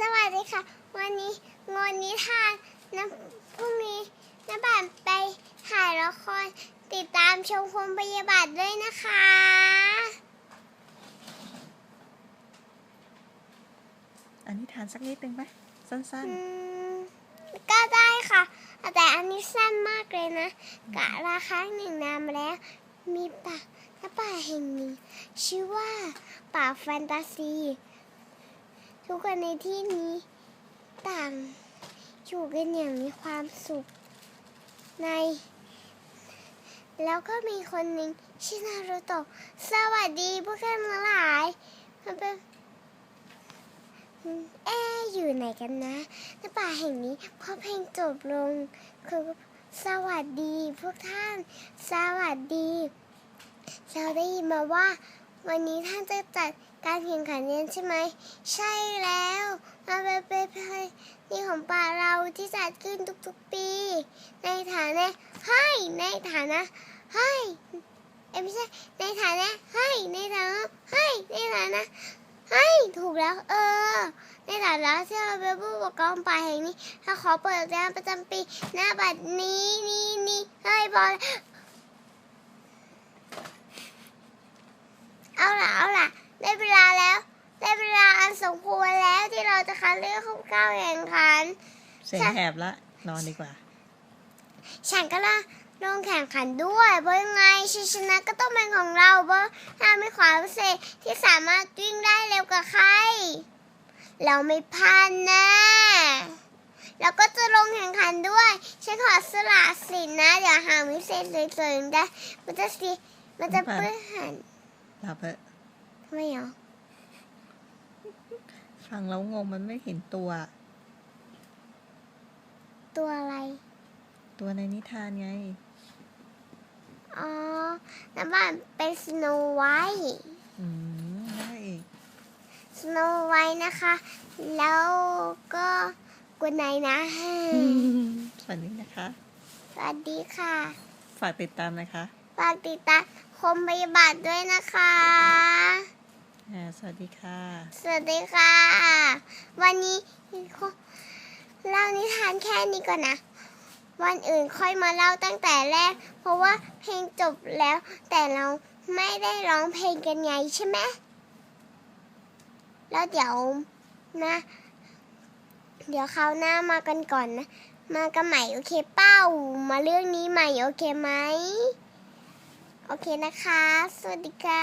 สวัสดีค่ะ วันนี้งอนนิทานนะพรุ่งนี้น้าบ่านไปถ่ายละครติดตามชมคมพยาบาทด้วยนะคะ อันนี้ทานสักนิดนึงไหมสั้นอืมก็ได้ค่ะ แต่อันนี้สั้นมากเลยนะ กะราครั้งหนึ่งนานมาแล้ว มีป่าหน้าป่าแห่งหนึ่งชื่อว่าป่าแฟนตาซี ทุกคนในที่นี้ต่างอยู่กันอย่างมีความสุขใน แล้วก็มีคนหนึ่งชื่อนารูโตะสวัสดีพวกท่านทั้งหลายมันเป็นเอ๊อยู่ไหนกันนะในป่าแห่งนี้พอเพลงจบลงคือสวัสดีพวกท่าน สวัสดี เราได้ยินมาว่า วันนี้ท่านจะจัดการแข่งขันเรียนใช่ไหม ใช่แล้วมันเป็นเป็นเพลงนี่ของป่าเราที่จัดขึ้นทุกๆปี ในฐานะให้ในฐานะให้เอ้ไม่ใช่ ในฐานะให้ในฐานะให้ในฐานะให้ถูกแล้ว เออ ในฐานะที่เราเป็นผู้ปกครองป่าแห่งนี้ถ้าขอเปิดงานประจำปีหน้าบัดนี้นี่นี่เฮ้ยบอลเอาล่ะเอาล่ะ ได้เวลาแล้ว ได้เวลาอันสมควรแล้วที่เราจะคัดเลือกเข้าเข้าแข่งขันๆเสียงแหบละ นอนดีกว่า ฉันก็ละลงแข่งขันด้วย เพราะยังไงชัยชนะก็ต้องเป็นของเราเพราะถ้ามีความพิเศษที่สามารถวิ่งได้เร็วกว่าใคร เราไม่พลาดแน่แล้วก็จะลงแข่งขันด้วย ฉันขอสละสิทธิ์นะเดี๋ยวหาวิเศษสวยๆได้มันจะสิมันจะเปื้อนหันหลับเถอะไม่เหรอ ฟังแล้วงงมันไม่เห็นตัว ตัวอะไร ตัวในนิทานไง อ๋อน้ำบ้านเป็นสโนไวท์อืมได้อีกสโนไวท์นะคะ แล้วก็กุนไนนะ สวัสดีนะคะ สวัสดีค่ะ ฝากติดตามนะคะ ฝากติดตามคมพยาบาทด้วยนะคะอ่า สวัสดีค่ะ สวัสดีค่ะ วันนี้เล่านิทานแค่นี้ก่อนนะ วันอื่นค่อยมาเล่าตั้งแต่แรก เพราะว่าเพลงจบแล้ว แต่เราไม่ได้ร้องเพลงกันไงใช่ไหมแล้วเดี๋ยวนะ เดี๋ยวคราวหน้ามากันก่อนนะ มากันใหม่โอเคเป้า มาเรื่องนี้ใหม่โอเคไหม โอเคนะคะ สวัสดีค่ะ